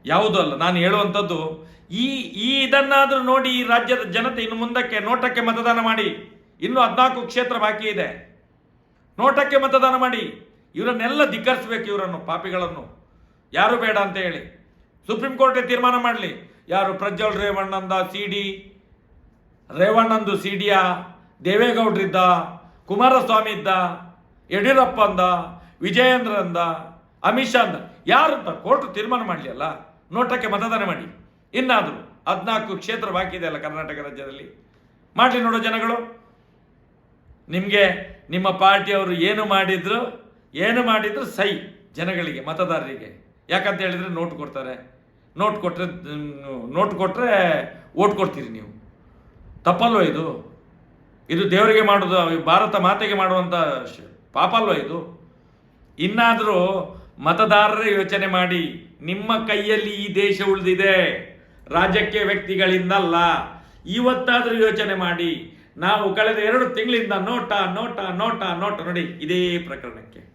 ಯಾವುದೂ ಅಲ್ಲ. ನಾನು ಹೇಳುವಂಥದ್ದು, ಈ ಈ ಇದನ್ನಾದರೂ ನೋಡಿ ಈ ರಾಜ್ಯದ ಜನತೆ ಇನ್ನು ಮುಂದಕ್ಕೆ ನೋಟಕ್ಕೆ ಮತದಾನ ಮಾಡಿ. ಇನ್ನು ಹದಿನಾಲ್ಕು ಕ್ಷೇತ್ರ ಬಾಕಿ ಇದೆ. ನೋಟಕ್ಕೆ ಮತದಾನ ಮಾಡಿ. ಇವರನ್ನೆಲ್ಲ ಧಿಕ್ಕರಿಸಬೇಕು ಇವರನ್ನು, ಪಾಪಿಗಳನ್ನು. ಯಾರು ಬೇಡ ಅಂತ ಹೇಳಿ. ಸುಪ್ರೀಂ ಕೋರ್ಟೇ ತೀರ್ಮಾನ ಮಾಡಲಿ. ಯಾರು ಪ್ರಜ್ವಲ್ ರೇವಣ್ಣಂದ ಸಿ ಡಿ, ರೇವಣ್ಣಂದು ಸಿ ಡಿಯ ದೇವೇಗೌಡ್ರಿದ್ದ, ಕುಮಾರಸ್ವಾಮಿ ಇದ್ದ ಯಡಿಯೂರಪ್ಪ ಅಂದ ವಿಜಯೇಂದ್ರ ಅಂದ ಅಮಿತ್ ಶಾ ಅಂದ ಯಾರು ಅಂತ ಕೋರ್ಟ್ ತೀರ್ಮಾನ ಮಾಡಲಿ ಅಲ್ಲ ನೋಟಕ್ಕೆ ಮತದಾನ ಮಾಡಿ. ಇನ್ನಾದರೂ ಹದಿನಾಲ್ಕು ಕ್ಷೇತ್ರ ಬಾಕಿ ಇದೆ ಅಲ್ಲ ಕರ್ನಾಟಕ ರಾಜ್ಯದಲ್ಲಿ. ಮಾಡಲಿ ನೋಡೋ ಜನಗಳು. ನಿಮಗೆ ನಿಮ್ಮ ಪಾರ್ಟಿಯವರು ಏನು ಮಾಡಿದ್ರು ಏನು ಮಾಡಿದ್ರು ಸೈ ಜನಗಳಿಗೆ, ಮತದಾರರಿಗೆ. ಯಾಕಂತ ಹೇಳಿದ್ರೆ ನೋಟ್ ಕೊಡ್ತಾರೆ. ನೋಟ್ ಕೊಟ್ಟರೆ ನೋಟ್ ಕೊಟ್ಟರೆ ಓಟ್ ಕೊಡ್ತೀರಿ ನೀವು. ತಪ್ಪಲ್ವ ಇದು? ಇದು ದೇವರಿಗೆ ಮಾಡೋದು, ಭಾರತ ಮಾತೆಗೆ ಮಾಡುವಂಥ ಪಾಪ ಇದು? ಇನ್ನಾದರೂ ಮತದಾರರ ಯೋಚನೆ ಮಾಡಿ, ನಿಮ್ಮ ಕೈಯಲ್ಲಿ ಈ ದೇಶ ಉಳಿದಿದೆ, ರಾಜಕೀಯ ವ್ಯಕ್ತಿಗಳಿಂದಲ್ಲ, ಇವತ್ತಾದರೂ ಯೋಚನೆ ಮಾಡಿ ನಾವು ಕಳೆದ ಎರಡು ತಿಂಗಳಿಂದ ನೋಟ ನೋಟ ನೋಟ ನೋಟ ನೋಡಿ ಇದೇ ಪ್ರಕರಣಕ್ಕೆ.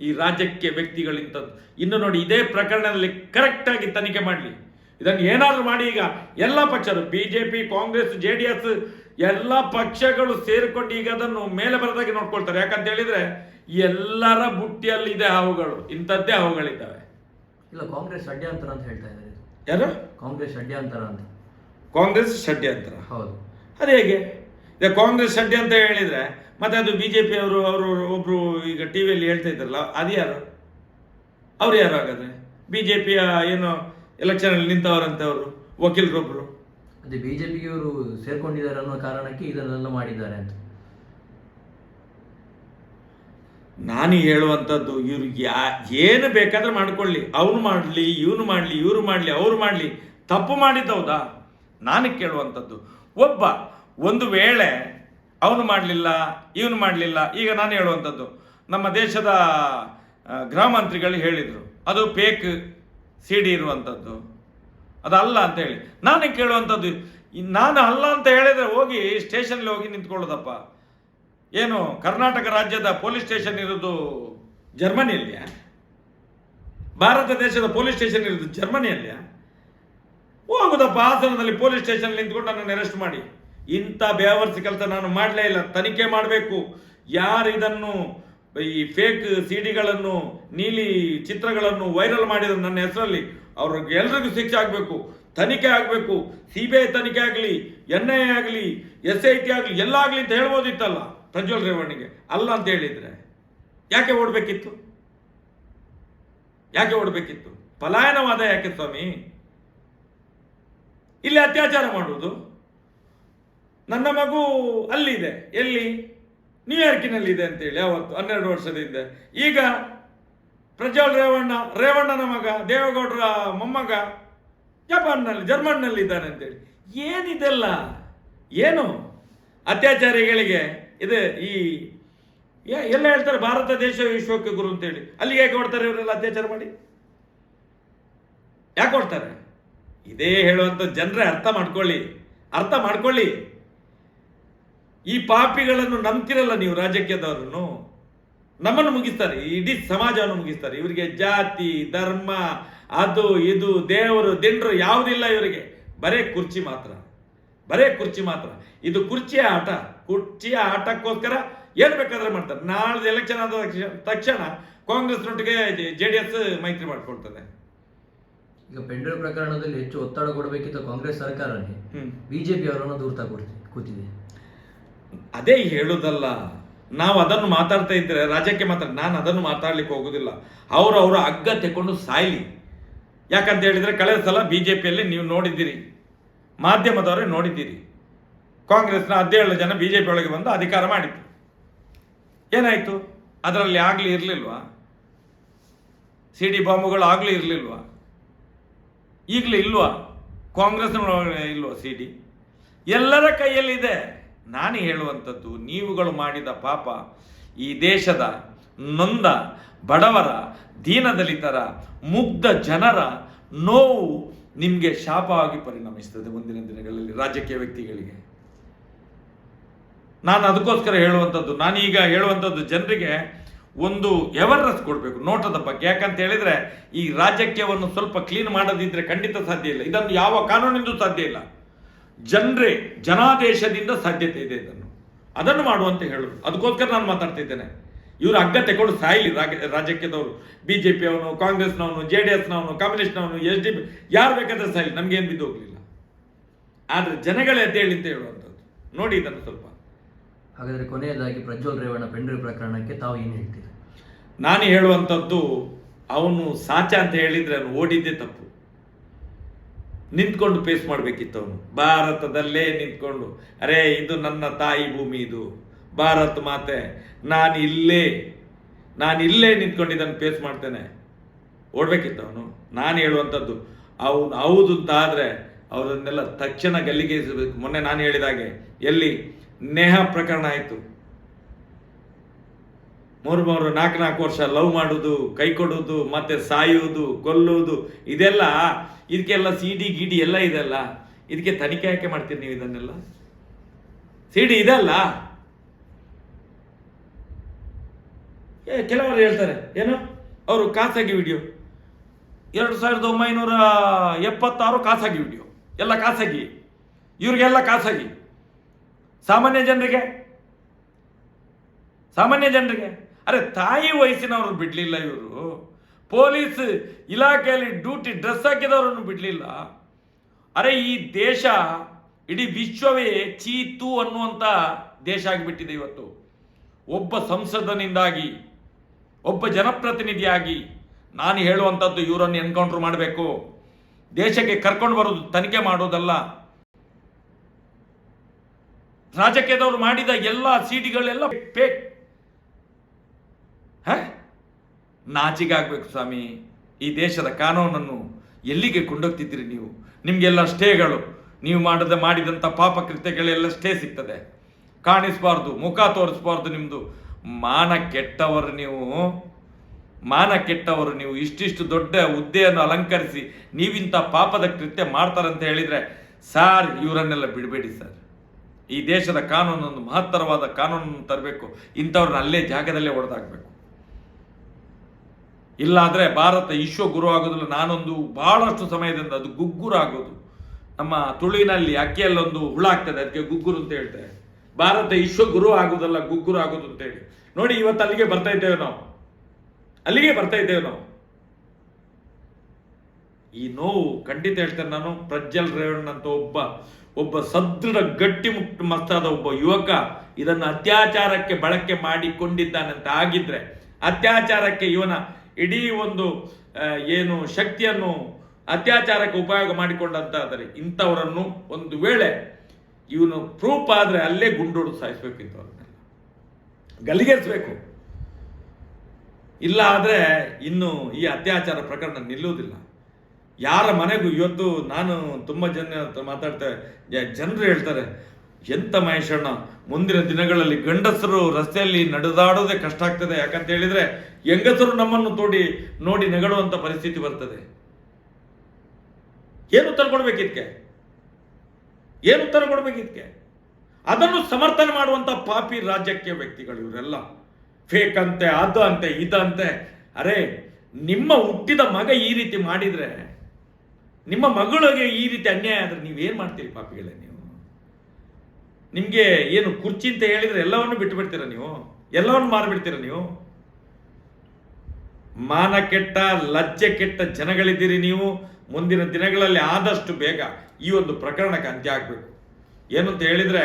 ಈ ರಾಜ್ಯಕ್ಕೆ ವ್ಯಕ್ತಿಗಳಿಂಥದ್ದು ಇನ್ನು ನೋಡಿ ಇದೇ ಪ್ರಕರಣದಲ್ಲಿ ಕರೆಕ್ಟಾಗಿ ತನಿಖೆ ಮಾಡಲಿ. ಇದನ್ನು ಏನಾದರೂ ಮಾಡಿ ಈಗ ಎಲ್ಲ ಪಕ್ಷರು B J P Congress J D S ಎಲ್ಲ ಪಕ್ಷಗಳು ಸೇರಿಕೊಂಡು ಈಗ ಅದನ್ನು ಮೇಲೆ ಬರದಾಗಿ ನೋಡ್ಕೊಳ್ತಾರೆ. ಯಾಕಂತ ಹೇಳಿದ್ರೆ ಎಲ್ಲರ ಬುಟ್ಟಿಯಲ್ಲಿ ಇದೆ ಹಾವುಗಳು. ಇಂಥದ್ದೇ ಹಾವುಗಳಿದ್ದಾವೆ. ಇಲ್ಲ ಕಾಂಗ್ರೆಸ್ ಷಡ್ಯಂತರ ಅಂತ ಹೇಳ್ತಾ ಇದ್ದಾರೆ. ಯಾರು? ಕಾಂಗ್ರೆಸ್ ಷಡ್ಯಂತರ ಅಂತ. ಕಾಂಗ್ರೆಸ್ ಷಡ್ಯಂತರ. ಹೌದು. ಅದು ಹೇಗೆ? ಈಗ ಕಾಂಗ್ರೆಸ್ ಅಡ್ಡಿ ಅಂತ ಹೇಳಿದ್ರೆ ಮತ್ತೆ ಅದು ಬಿ ಜೆ ಪಿ ಅವರು ಅವರು ಒಬ್ರು ಈಗ ಟಿ ವಿಯಲ್ಲಿ ಹೇಳ್ತಾ ಇದ್ರಲ್ಲ ಅದು ಯಾರು? ಅವ್ರು ಯಾರು ಹಾಗಾದ್ರೆ? ಬಿ ಜೆ ಪಿಯ ಏನು ಎಲೆಕ್ಷನಲ್ಲಿ ನಿಂತವರಂತೆ ಅವರು ವಕೀಲರೊಬ್ಬರು ಅದೇ ಬಿಜೆಪಿಗೆ ಅವರು ಸೇರ್ಕೊಂಡಿದ್ದಾರೆ ಅನ್ನೋ ಕಾರಣಕ್ಕೆ ಇದನ್ನೆಲ್ಲ ಮಾಡಿದ್ದಾರೆ ಅಂತ. ನಾನು ಹೇಳುವಂಥದ್ದು ಇವ್ರಿಗೆ ಯಾ ಏನು ಬೇಕಾದ್ರೆ ಮಾಡ್ಕೊಳ್ಳಿ. ಅವನು ಮಾಡಲಿ ಇವನು ಮಾಡಲಿ ಇವರು ಮಾಡಲಿ ಅವ್ರು ಮಾಡಲಿ. ತಪ್ಪು ಮಾಡಿದ್ದೌದಾ? ನಾನು ಕೇಳುವಂಥದ್ದು ಒಬ್ಬ ಒಂದು ವೇಳೆ ಅವನು ಮಾಡಲಿಲ್ಲ, ಇವನು ಮಾಡಲಿಲ್ಲ, ಈಗ ನಾನು ಹೇಳುವಂಥದ್ದು. ನಮ್ಮ ದೇಶದ ಗೃಹ ಮಂತ್ರಿಗಳು ಹೇಳಿದರು, ಅದು ಪೇಕ್ ಸಿ ಡಿ ಇರುವಂಥದ್ದು. ಅದಲ್ಲ ಅಂತ ಹೇಳಿ. ನಾನು ಕೇಳುವಂಥದ್ದು ನಾನು ಅಲ್ಲ ಅಂತ ಹೇಳಿದರೆ ಹೋಗಿ ಸ್ಟೇಷನ್ಲಿ ಹೋಗಿ ನಿಂತ್ಕೊಳ್ಳೋದಪ್ಪ. ಏನು, ಕರ್ನಾಟಕ ರಾಜ್ಯದ ಪೊಲೀಸ್ ಸ್ಟೇಷನ್ ಇರೋದು ಜರ್ಮನಿಯಲ್ಲಿಯಾ? ಭಾರತ ದೇಶದ ಪೊಲೀಸ್ ಸ್ಟೇಷನ್ ಇರೋದು ಜರ್ಮನಿಯಲ್ಲಿಯಾ? ಹೋಗುದಪ್ಪ ಹಾಸನದಲ್ಲಿ ಪೊಲೀಸ್ ಸ್ಟೇಷನ್ ನಿಂತ್ಕೊಂಡು ನನ್ನನ್ನು ಅರೆಸ್ಟ್ ಮಾಡಿ. ಇಂಥ ಬೇವರ್ಸಿ ಕೆಲಸ ನಾನು ಮಾಡಲೇ ಇಲ್ಲ. ತನಿಖೆ ಮಾಡಬೇಕು. ಯಾರು ಇದನ್ನು ಈ ಫೇಕ್ ಸಿಡಿಗಳನ್ನು ನೀಲಿ ಚಿತ್ರಗಳನ್ನು ವೈರಲ್ ಮಾಡಿದ್ರು ನನ್ನ ಹೆಸರಲ್ಲಿ, ಅವ್ರಿಗೆ ಎಲ್ರಿಗೂ ಶಿಕ್ಷೆ ಆಗಬೇಕು. ತನಿಖೆ ಆಗಬೇಕು. ಸಿ ಬಿ ಐ ತನಿಖೆ ಆಗಲಿ ಎನ್ ಐ ಆಗಲಿ ಎಸ್ ಐ ಟಿ ಆಗಲಿ, ಎಲ್ಲ ಆಗಲಿ ಅಂತ ಹೇಳ್ಬೋದಿತ್ತಲ್ಲ ಪ್ರಜ್ವಲ್ ರೇವಣ್ಣಿಗೆ. ಅಲ್ಲ ಅಂತ ಹೇಳಿದರೆ ಯಾಕೆ ಓಡಬೇಕಿತ್ತು? ಯಾಕೆ ಓಡಬೇಕಿತ್ತು? ಪಲಾಯನವಾದ ಯಾಕೆ ಸ್ವಾಮಿ? ಇಲ್ಲಿ ಅತ್ಯಾಚಾರ ಮಾಡುವುದು? ನನ್ನ ಮಗು ಅಲ್ಲಿದೆ. ಎಲ್ಲಿ? ನ್ಯೂಯಾರ್ಕಿನಲ್ಲಿದೆ ಅಂತೇಳಿ ಅವತ್ತು ಹನ್ನೆರಡು ವರ್ಷದಿಂದ. ಈಗ ಪ್ರಜ್ವಲ್ ರೇವಣ್ಣ, ರೇವಣ್ಣನ ಮಗ, ದೇವೇಗೌಡರ ಮೊಮ್ಮಗ ಜಪಾನ್ನಲ್ಲಿ, ಜರ್ಮನ್ನಲ್ಲಿ ಇದ್ದಾನೆ ಅಂತೇಳಿ. ಏನಿದೆಲ್ಲ? ಏನು? ಅತ್ಯಾಚಾರಿಗಳಿಗೆ, ಇದು ಈ ಎಲ್ಲ ಹೇಳ್ತಾರೆ, ಭಾರತ ದೇಶ ವಿಶ್ವಕ್ಕೆ ಗುರು ಅಂತೇಳಿ. ಅಲ್ಲಿಗೆ ಯಾಕೆ ಕೊಡ್ತಾರೆ ಇವರೆಲ್ಲ ಅತ್ಯಾಚಾರ ಮಾಡಿ? ಯಾಕೆ ಕೊಡ್ತಾರೆ ಇದೇ ಹೇಳುವಂಥ ಜನರೇ ಅರ್ಥ ಮಾಡ್ಕೊಳ್ಳಿ. ಅರ್ಥ ಮಾಡ್ಕೊಳ್ಳಿ. ಈ ಪಾಪಿಗಳನ್ನು ನಂಬ್ತಿರಲ್ಲ ನೀವು ರಾಜಕೀಯದವರನ್ನು? ನಮ್ಮನ್ನು ಮುಗಿಸ್ತಾರೆ ಇಡೀ ಸಮಾಜವನ್ನು ಮುಗಿಸ್ತಾರೆ. ಇವರಿಗೆ ಜಾತಿ ಧರ್ಮ ಅದು ಇದು ದೇವರು ದಿಂಡ್ರು ಯಾವುದಿಲ್ಲ ಇವರಿಗೆ. ಬರೇ ಕುರ್ಚಿ ಮಾತ್ರ. ಬರೇ ಕುರ್ಚಿ ಮಾತ್ರ. ಇದು ಕುರ್ಚಿಯ ಆಟ. ಕುರ್ಚಿಯ ಆಟಕ್ಕೋಸ್ಕರ ಏನು ಬೇಕಾದ್ರೆ ಮಾಡ್ತಾರೆ. ನಾಳೆ ಎಲೆಕ್ಷನ್ ಆದ ತಕ್ಷಣ- ಕಾಂಗ್ರೆಸ್ನೊಟ್ಟಿಗೆ ಜೆ ಡಿ ಎಸ್ ಮೈತ್ರಿ ಮಾಡ್ಕೊಳ್ತದೆ. ಈಗ ಪೆಂಡಲ್ ಪ್ರಕರಣದಲ್ಲಿ ಹೆಚ್ಚು ಒತ್ತಡ ಕೊಡಬೇಕಿದ್ದ ಕಾಂಗ್ರೆಸ್ ಸರ್ಕಾರನೇ. ಹ್ಮ್. ಬಿಜೆಪಿ ಅವರನ್ನು ದೂರ ತಗೊಳ್ತೀವಿ ಕೂತಿದೆ. ಅದೇ ಹೇಳುದಲ್ಲ, ನಾವು ಅದನ್ನು ಮಾತಾಡ್ತಾ ಇದ್ರೆ, ರಾಜ್ಯಕ್ಕೆ ಮಾತ್ರ, ನಾನು ಅದನ್ನು ಮಾತಾಡ್ಲಿಕ್ಕೆ ಹೋಗುದಿಲ್ಲ. ಅವರು ಅವರ ಅಗ್ಗ ತೆಕೊಂಡು ಸಾಯ್ಲಿ. ಯಾಕಂತ ಹೇಳಿದ್ರೆ, ಕಳೆದ ಸಲ ಬಿ ಜೆ ಪಿಯಲ್ಲಿ ನೀವು ನೋಡಿದ್ದೀರಿ, ಮಾಧ್ಯಮದವರೇ ನೋಡಿದ್ದೀರಿ. ಕಾಂಗ್ರೆಸ್ನ ಹದಿನೇಳು ಜನ ಬಿ ಜೆ ಪಿ ಒಳಗೆ ಬಂದು ಅಧಿಕಾರ ಮಾಡಿತ್ತು ಏನಾಯ್ತು? ಅದರಲ್ಲಿ ಆಗ್ಲಿ ಇರಲಿಲ್ವಾ? ಸಿ ಡಿ ಬಾಂಬುಗಳು ಆಗ್ಲಿ ಇರಲಿಲ್ವಾ? ಈಗಲೂ ಇಲ್ವಾ? ಕಾಂಗ್ರೆಸ್ನ ಇಲ್ವಾ ಸಿ ಡಿ? ಎಲ್ಲರ ಕೈಯಲ್ಲಿದೆ. ನಾನು ಹೇಳುವಂಥದ್ದು, ನೀವುಗಳು ಮಾಡಿದ ಪಾಪ, ಈ ದೇಶದ ನೊಂದ, ಬಡವರ, ದೀನದಲಿತರ, ಮುಗ್ಧ ಜನರ ನೋವು ನಿಮಗೆ ಶಾಪವಾಗಿ ಪರಿಣಮಿಸ್ತದೆ ಮುಂದಿನ ದಿನಗಳಲ್ಲಿ ರಾಜಕೀಯ ವ್ಯಕ್ತಿಗಳಿಗೆ. ನಾನು ಅದಕ್ಕೋಸ್ಕರ ಹೇಳುವಂಥದ್ದು, ನಾನೀಗ ಹೇಳುವಂಥದ್ದು ಜನರಿಗೆ ಒಂದು ಎವರ್ನೆಸ್ ಕೊಡಬೇಕು, ನೋಟದ ಬಗ್ಗೆ. ಯಾಕಂತ ಹೇಳಿದ್ರೆ, ಈ ರಾಜಕೀಯವನ್ನು ಸ್ವಲ್ಪ ಕ್ಲೀನ್ ಮಾಡದಿದ್ದರೆ ಖಂಡಿತ ಸಾಧ್ಯ ಇಲ್ಲ. ಇದನ್ನು ಯಾವ ಕಾನೂನಿಂದ ಸಾಧ್ಯ ಇಲ್ಲ. ಜನರೇ ಜನಾದೇಶದಿಂದ ಸಾಧ್ಯತೆ ಇದೆ ಇದನ್ನು. ಅದನ್ನು ಮಾಡುವಂತ ಹೇಳೋದು. ಅದಕ್ಕೋಸ್ಕರ ನಾನು ಮಾತಾಡ್ತಿದ್ದೇನೆ. ಇವರು ಹಗ್ಗ ತೆಗೊಂಡು ಸಾಯಿಲಿ ರಾಗ- ರಾಜಕೀಯದವರು. ಬಿ ಜೆ ಪಿಯವನು ಕಾಂಗ್ರೆಸ್ನವನು ಜೆ ಡಿ ಎಸ್ನವನು ಕಮ್ಯುನಿಸ್ಟ್ನವನು ಎಸ್ ಡಿ ಪಿ ಯಾರು ಬೇಕಾದ್ರೆ ಸಾಯಿಲಿ. ನಮಗೇನು ಬಿದ್ದು ಹೋಗಲಿಲ್ಲ ಆದರೆ ಜನಗಳೇ ಎದ್ದೇಳಿ ಅಂತ ಹೇಳುವಂಥದ್ದು. ನೋಡಿ ಇದನ್ನು ಸ್ವಲ್ಪ. ಹಾಗಾದರೆ ಕೊನೆಯದಾಗಿ ಪ್ರಜ್ವಲ್ ರೇವಣ್ಣ ಪೆಂಡ್ರಿ ಪ್ರಕರಣಕ್ಕೆ ತಾವು ಏನು ಹೇಳ್ತೀರಿ? ನಾನು ಹೇಳುವಂಥದ್ದು ಅವನು ಸಾಚ ಅಂತ ಹೇಳಿದರೆ ಅವನು ಓಡಿದ್ದೇ ತಪ್ಪು. ನಿಂತ್ಕೊಂಡು ಫೇಸ್ ಮಾಡಬೇಕಿತ್ತು ಅವನು ಭಾರತದಲ್ಲೇ ನಿಂತ್ಕೊಂಡು, ಅರೇ, ಇದು ನನ್ನ ತಾಯಿ ಭೂಮಿ ಇದು. ಭಾರತ್ ಮಾತೆ, ನಾನು ಇಲ್ಲೇ ನಾನು ಇಲ್ಲೇ ನಿಂತ್ಕೊಂಡು ಇದನ್ನು ಫೇಸ್ ಮಾಡ್ತೇನೆ. ಓಡಬೇಕಿತ್ತು ಅವನು ನಾನು ಹೇಳುವಂಥದ್ದು, ಅವನು ಹೌದು ಅಂತ ಆದರೆ ಅವರನ್ನೆಲ್ಲ ತಕ್ಷಣ ಗಲ್ಲಿಗೇರಿಸಬೇಕು. ಮೊನ್ನೆ ನಾನು ಹೇಳಿದಾಗೆ, ಎಲ್ಲಿ, ನೇಹ ಪ್ರಕರಣ ಆಯಿತು. ಮೂರು ಮೂರು ನಾಲ್ಕು ನಾಲ್ಕು ವರ್ಷ ಲವ್ ಮಾಡೋದು, ಕೈ ಕೊಡೋದು, ಮತ್ತೆ ಸಾಯೋದು, ಕೊಲ್ಲೋದು, ಇದೆಲ್ಲ, ಇದಕ್ಕೆಲ್ಲ ಸಿ ಡಿ ಗಿಡಿ ಎಲ್ಲ ಇದೆಲ್ಲ. ಇದಕ್ಕೆ ತನಿಖೆ ಯಾಕೆ ಮಾಡ್ತೀರಿ ನೀವು ಇದನ್ನೆಲ್ಲ? ಸಿ ಡಿ ಇದಲ್ಲ? ಏ, ಕೆಲವರು ಹೇಳ್ತಾರೆ, ಏನು? ಅವರು ಖಾಸಗಿ ವಿಡಿಯೋ. ಎರಡು ಸಾವಿರದ ಒಂಬೈನೂರ ಎಪ್ಪತ್ತಾರು ಖಾಸಗಿ ವಿಡಿಯೋ. ಎಲ್ಲ ಖಾಸಗಿ. ಇವ್ರಿಗೆಲ್ಲ ಖಾಸಗಿ. ಸಾಮಾನ್ಯ ಜನರಿಗೆ. ಸಾಮಾನ್ಯ ಜನರಿಗೆ. ಅರೆ ತಾಯಿ ವಯಸ್ಸಿನವರು ಬಿಡಲಿಲ್ಲ ಇವರು. ಪೊಲೀಸ್ ಇಲಾಖೆಯಲ್ಲಿ ಡ್ಯೂಟಿ ಡ್ರೆಸ್ ಹಾಕಿದವರನ್ನು ಬಿಡಲಿಲ್ಲ. ಅರೆ ಈ ದೇಶ ಇಡೀ ವಿಶ್ವವೇ ಚೀತು ಅನ್ನುವಂಥ ದೇಶ ಆಗಿಬಿಟ್ಟಿದೆ ಇವತ್ತು. ಒಬ್ಬ ಸಂಸದನಿಂದಾಗಿ, ಒಬ್ಬ ಜನಪ್ರತಿನಿಧಿಯಾಗಿ ನಾನು ಹೇಳುವಂಥದ್ದು ಇವರನ್ನು ಎನ್ಕೌಂಟರ್ ಮಾಡಬೇಕು. ದೇಶಕ್ಕೆ ಕರ್ಕೊಂಡು ಬರೋದು ತನಿಖೆ ಮಾಡೋದಲ್ಲ. ರಾಜಕೀಯದವರು ಮಾಡಿದ ಎಲ್ಲ ಸೀಡಿಗಳೆಲ್ಲ ಫೇಕ್ ನಾಚಿಗಾಗಬೇಕು ಸ್ವಾಮಿ. ಈ ದೇಶದ ಕಾನೂನನ್ನು ಎಲ್ಲಿಗೆ ಕೊಂಡೋಗ್ತಿದ್ದೀರಿ ನೀವು? ನಿಮಗೆಲ್ಲ ಸ್ಟೇಗಳು. ನೀವು ಮಾಡದ ಮಾಡಿದಂಥ ಪಾಪ ಕೃತ್ಯಗಳೆಲ್ಲ ಸ್ಟೇ ಸಿಗ್ತದೆ. ಕಾಣಿಸ್ಬಾರ್ದು, ಮುಖ ತೋರಿಸ್ಬಾರ್ದು ನಿಮ್ಮದು ಮಾನ ಕೆಟ್ಟವರು ನೀವು. ಮಾನ ಕೆಟ್ಟವರು ನೀವು. ಇಷ್ಟಿಷ್ಟು ದೊಡ್ಡ ಹುದ್ದೆಯನ್ನು ಅಲಂಕರಿಸಿ ನೀವಿಂಥ ಪಾಪದ ಕೃತ್ಯ ಮಾಡ್ತಾರಂತ ಹೇಳಿದರೆ ಸಾರ್, ಇವರನ್ನೆಲ್ಲ ಬಿಡಬೇಡಿ ಸರ್. ಈ ದೇಶದ ಕಾನೂನೊಂದು ಮಹತ್ತರವಾದ ಕಾನೂನನ್ನು ತರಬೇಕು. ಇಂಥವ್ರನ್ನ ಅಲ್ಲೇ ಜಾಗದಲ್ಲೇ ಹೊಡೆದಾಕಬೇಕು. ಇಲ್ಲಾಂದ್ರೆ ಭಾರತ ವಿಶ್ವ ಗುರು ಆಗೋದಿಲ್ಲ. ನಾನೊಂದು ಬಹಳಷ್ಟು ಸಮಯದಿಂದ ಅದು ಗುಗ್ಗುರಾಗೋದು ನಮ್ಮ ತುಳಿನಲ್ಲಿ ಅಕ್ಕಿಯಲ್ಲೊಂದು ಹುಳ ಆಗ್ತದೆ, ಅದಕ್ಕೆ ಗುಗ್ಗುರು ಅಂತ ಹೇಳ್ತಾರೆ. ಭಾರತ ವಿಶ್ವ ಗುರು ಆಗೋದಲ್ಲ, ಗುಗ್ಗುರು ಆಗೋದು ಅಂತ ಹೇಳಿ. ನೋಡಿ, ಇವತ್ತು ಅಲ್ಲಿಗೆ ಬರ್ತಾ ಇದ್ದೇವೆ ನಾವು. ಅಲ್ಲಿಗೆ ಬರ್ತಾ ಇದ್ದೇವೆ ನಾವು. ಈ ನೋವು ಖಂಡಿತ ಹೇಳ್ತೇನೆ ನಾನು, ಪ್ರಜ್ವಲ್ ರೇವಣ್ಣ ಅಂತ ಒಬ್ಬ ಒಬ್ಬ ಸದೃಢ, ಗಟ್ಟಿ ಮುಟ್ ಮಸ್ತಾದ ಒಬ್ಬ ಯುವಕ ಇದನ್ನು ಅತ್ಯಾಚಾರಕ್ಕೆ ಬಳಕೆ ಮಾಡಿಕೊಂಡಿದ್ದಾನಂತ ಆಗಿದ್ರೆ, ಅತ್ಯಾಚಾರಕ್ಕೆ ಇವನ ಇಡೀ ಒಂದು ಏನು ಶಕ್ತಿಯನ್ನು ಅತ್ಯಾಚಾರಕ್ಕೆ ಉಪಯೋಗ ಮಾಡಿಕೊಂಡಂತಾದರೆ ಇಂಥವರನ್ನು ಒಂದು ವೇಳೆ ಇವನು ಪ್ರೂಫ್ ಆದರೆ ಅಲ್ಲೇ ಗುಂಡೋಡು ಸಾಯಿಸ್ಬೇಕು ಇಂಥವ್ರನ್ನೆಲ್ಲ ಗಲ್ಲಿಗೇರಿಸ್ಬೇಕು. ಇಲ್ಲ ಆದರೆ ಇನ್ನು ಈ ಅತ್ಯಾಚಾರ ಪ್ರಕರಣ ನಿಲ್ಲುವುದಿಲ್ಲ. ಯಾರ ಮನೆಗೂ ಇವತ್ತು ನಾನು ತುಂಬ ಜನ ಅಂತ ಮಾತಾಡ್ತೇವೆ ಜನರು ಹೇಳ್ತಾರೆ ಎಂತ ಮಹೇಶಣ್ಣ, ಮುಂದಿನ ದಿನಗಳಲ್ಲಿ ಗಂಡಸರು ರಸ್ತೆಯಲ್ಲಿ ನಡೆದಾಡೋದೇ ಕಷ್ಟ ಆಗ್ತದೆ. ಯಾಕಂತ ಹೇಳಿದ್ರೆ ಹೆಂಗಸರು ನಮ್ಮನ್ನು ತೋಡಿ ನೋಡಿ ನೆಗಡುವಂತ ಪರಿಸ್ಥಿತಿ ಬರ್ತದೆ. ಏನು ಉತ್ತರ ಕೊಡ್ಬೇಕಿದ್ಕೆ ಏನು ಉತ್ತರ ಕೊಡ್ಬೇಕಿದ್ಕೆ ಅದನ್ನು ಸಮರ್ಥನೆ ಮಾಡುವಂತ ಪಾಪಿ ರಾಜಕೀಯ ವ್ಯಕ್ತಿಗಳು ಇವರೆಲ್ಲ. ಫೇಕ್ ಅಂತೆ, ಅದು ಅಂತೆ ಇದಂತೆ ಅರೆ, ನಿಮ್ಮ ಹುಟ್ಟಿದ ಮಗ ಈ ರೀತಿ ಮಾಡಿದರೆ, ನಿಮ್ಮ ಮಗಳಿಗೆ ಈ ರೀತಿ ಅನ್ಯಾಯ ಆದ್ರೆ ನೀವೇನ್ ಮಾಡ್ತೀರಿ ಪಾಪಿಗಳೇ ನೀವು? ನಿಮ್ಗೆ ಏನು ಕುರ್ಚಿ ಅಂತ ಹೇಳಿದ್ರೆ ಎಲ್ಲವನ್ನು ಬಿಟ್ಟು ಬಿಡ್ತೀರಾ ನೀವು? ಎಲ್ಲವನ್ನು ಮಾರಿಬಿಡ್ತೀರಾ ನೀವು? ಮಾನ ಕೆಟ್ಟ ಲಜ್ಜೆ ಕೆಟ್ಟ ಜನಗಳಿದ್ದೀರಿ ನೀವು. ಮುಂದಿನ ದಿನಗಳಲ್ಲಿ ಆದಷ್ಟು ಬೇಗ ಈ ಒಂದು ಪ್ರಕರಣಕ್ಕೆ ಅಂತ್ಯ ಆಗಬೇಕು. ಏನು ಅಂತ ಹೇಳಿದರೆ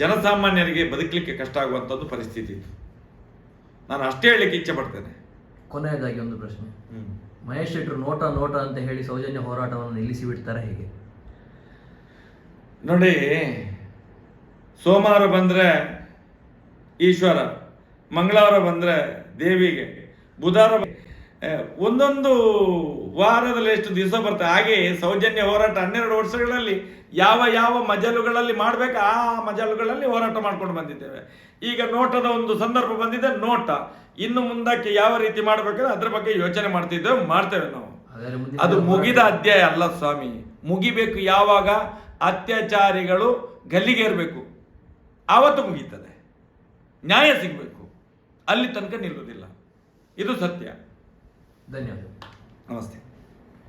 ಜನಸಾಮಾನ್ಯರಿಗೆ ಬದುಕಲಿಕ್ಕೆ ಕಷ್ಟ ಆಗುವಂಥದ್ದು ಪರಿಸ್ಥಿತಿ. ಇದು ನಾನು ಅಷ್ಟೇ ಹೇಳಲಿಕ್ಕೆ ಇಚ್ಛೆ ಪಡ್ತೇನೆ. ಕೊನೆಯದಾಗಿ ಒಂದು ಪ್ರಶ್ನೆ. ಮಹೇಶ್ ಶೆಟ್ಟರು ನೋಟ ನೋಟ ಅಂತ ಹೇಳಿ ಸೌಜನ್ಯ ಹೋರಾಟವನ್ನು ನಿಲ್ಲಿಸಿ ಬಿಡ್ತಾರೆ ಹೇಗೆ? ನೋಡಿ ಸೋಮವಾರ ಬಂದರೆ ಈಶ್ವರ ಮಂಗಳವಾರ ಬಂದರೆ ದೇವಿಗೆ ಬುಧವಾರ ಒಂದೊಂದು ವಾರದಲ್ಲಿ ಎಷ್ಟು ದಿವಸ ಬರ್ತದೆ ಹಾಗೆ ಸೌಜನ್ಯ ಹೋರಾಟ ಹನ್ನೆರಡು ವರ್ಷಗಳಲ್ಲಿ ಯಾವ ಯಾವ ಮಜಲುಗಳಲ್ಲಿ ಮಾಡಬೇಕು? ಆ ಮಜಲುಗಳಲ್ಲಿ ಹೋರಾಟ ಮಾಡ್ಕೊಂಡು ಬಂದಿದ್ದೇವೆ. ಈಗ ನೋಟದ ಒಂದು ಸಂದರ್ಭ ಬಂದಿದೆ ನೋಟ. ಇನ್ನು ಮುಂದಕ್ಕೆ ಯಾವ ರೀತಿ ಮಾಡಬೇಕಾದ್ರೆ ಅದ್ರ ಬಗ್ಗೆ ಯೋಚನೆ ಮಾಡ್ತಿದ್ದೇವೆ ಮಾಡ್ತೇವೆ ನಾವು. ಅದು ಮುಗಿದ ಅಧ್ಯಾಯ ಅಲ್ಲ ಸ್ವಾಮಿ. ಮುಗಿಬೇಕು ಯಾವಾಗ? ಅತ್ಯಾಚಾರಿಗಳು ಗಲ್ಲಿಗೇರಬೇಕು. ಆವತ್ತು ಮುಗೀತದೆ ನ್ಯಾಯ ಸಿಗಬೇಕು. ಅಲ್ಲಿ ತನಕ ನಿಲ್ಲುವುದಿಲ್ಲ. ಇದು ಸತ್ಯ. ಧನ್ಯವಾದ. ನಮಸ್ತೆ.